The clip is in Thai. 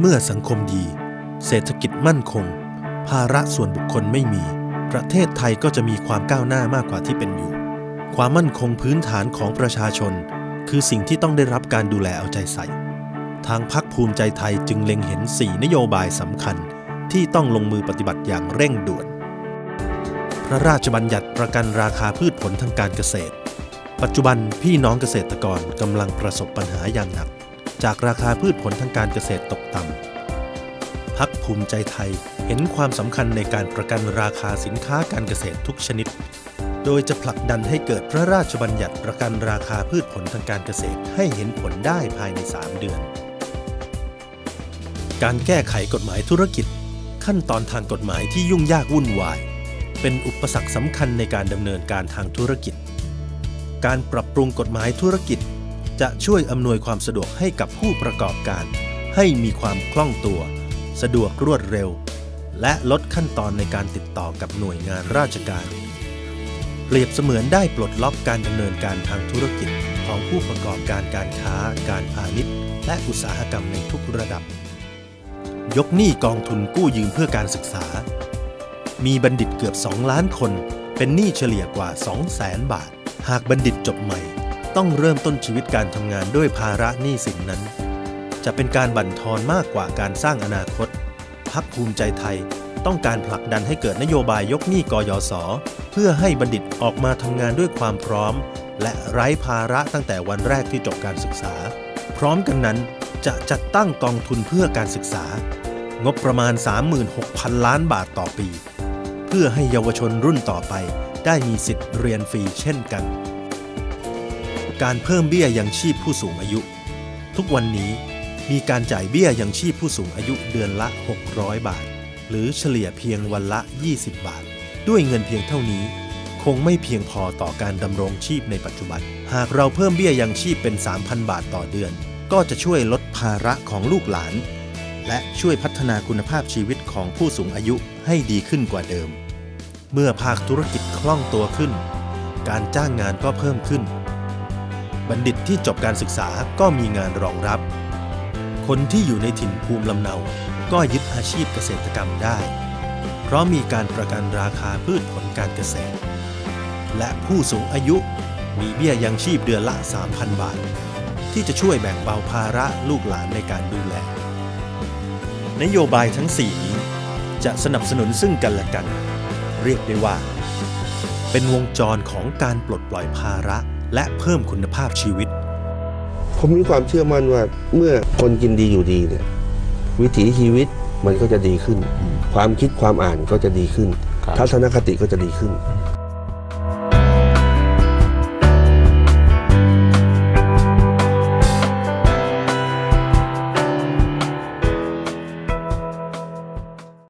เมื่อสังคมดี เศรษฐกิจมั่นคง ภาระส่วนบุคคลไม่มี ประเทศไทยก็จะมีความก้าวหน้ามากกว่าที่เป็นอยู่ ความมั่นคงพื้นฐานของประชาชน คือสิ่งที่ต้องได้รับการดูแลเอาใจใส่ ทางพักภูมิใจไทยจึงเล็งเห็น 4 นโยบายสำคัญ ที่ต้องลงมือปฏิบัติอย่างเร่งด่วน พระราชบัญญัติประกันราคาพืชผลทางการเกษตร ปัจจุบันพี่น้องเกษตรกรกำลังประสบปัญหาอย่างหนัก จากราคาพืชผลทางการเกษตรตกต่ำพักภูมิใจไทยเห็นความสำคัญในการประกันราคาสินค้าการเกษตรทุกชนิด โดยจะผลักดันให้เกิดพระราชบัญญัติประกันราคาพืชผลทางการเกษตรให้เห็นผลได้ภายใน 3 เดือน การแก้ไขกฎหมายธุรกิจ ขั้นตอนทางกฎหมายที่ยุ่งยากวุ่นวาย เป็นอุปสรรคสำคัญในการดำเนินการทางธุรกิจ การปรับปรุงกฎหมายธุรกิจ จะช่วยอำนวยความสะดวกให้กับผู้ประกอบการ ให้มีความคล่องตัว สะดวกรวดเร็ว และลดขั้นตอนในการติดต่อกับหน่วยงานราชการ เปรียบเสมือนได้ปลดล็อกการดำเนินการทางธุรกิจของผู้ประกอบการการค้า การพาณิชย์ และอุตสาหกรรมในทุกระดับ ยกหนี้กองทุนกู้ยืมเพื่อการศึกษา มีบัณฑิตเกือบ 2 ล้านคน เป็นหนี้เฉลี่ยกว่า 2 0 0แสนบาท หากบัณฑิตจบใหม่ ต้องเริ่มต้นชีวิตการทำงานด้วยภาระหนี้สินนั้น จะเป็นการบั่นทอนมากกว่าการสร้างอนาคต พักภูมิใจไทยต้องการผลักดันให้เกิดนโยบายยกหนี้กยศ เพื่อให้บัณฑิตออกมาทำงานด้วยความพร้อม และไร้ภาระตั้งแต่วันแรกที่จบการศึกษา พร้อมกันนั้นจะจัดตั้งกองทุนเพื่อการศึกษา งบประมาณ 36,000 ล้านบาทต่อปี เพื่อให้เยาวชนรุ่นต่อไปได้มีสิทธิ์เรียนฟรีเช่นกัน การเพิ่มเบี้ยยังชีพผู้สูงอายุ ทุกวันนี้มีการจ่ายเบี้ยยังชีพผู้สูงอายุเดือนละ 600 บาท หรือเฉลี่ยเพียงวันละ 20 บาท ด้วยเงินเพียงเท่านี้ คงไม่เพียงพอต่อการดำรงชีพในปัจจุบัน หากเราเพิ่มเบี้ยยังชีพเป็น 3,000 บาทต่อเดือน ก็จะช่วยลดภาระของลูกหลาน และช่วยพัฒนาคุณภาพชีวิตของผู้สูงอายุให้ดีขึ้นกว่าเดิม เมื่อภาคธุรกิจคล่องตัวขึ้น การจ้างงานก็เพิ่มขึ้น บัณฑิตที่จบการศึกษาก็มีงานรองรับ คนที่อยู่ในถิ่นภูมิลำเนา ก็ยึดอาชีพเกษตรกรรมได้ เพราะมีการประกันราคาพืชผลการเกษตร และผู้สูงอายุมีเบี้ยยังชีพเดือนละ 3,000 บาท ที่จะช่วยแบ่งเบาภาระลูกหลานในการดูแล นโยบายทั้ง 4 นี้ จะสนับสนุนซึ่งกันและกัน เรียกได้ว่า เป็นวงจรของการปลดปล่อยภาระ และเพิ่มคุณภาพชีวิต ผมมีความเชื่อมั่นว่าเมื่อคนกินดีอยู่ดีเนี่ยวิถีชีวิตมันก็จะดีขึ้น ความคิดความอ่านก็จะดีขึ้นครับทัศนคติก็จะดีขึ้นอืม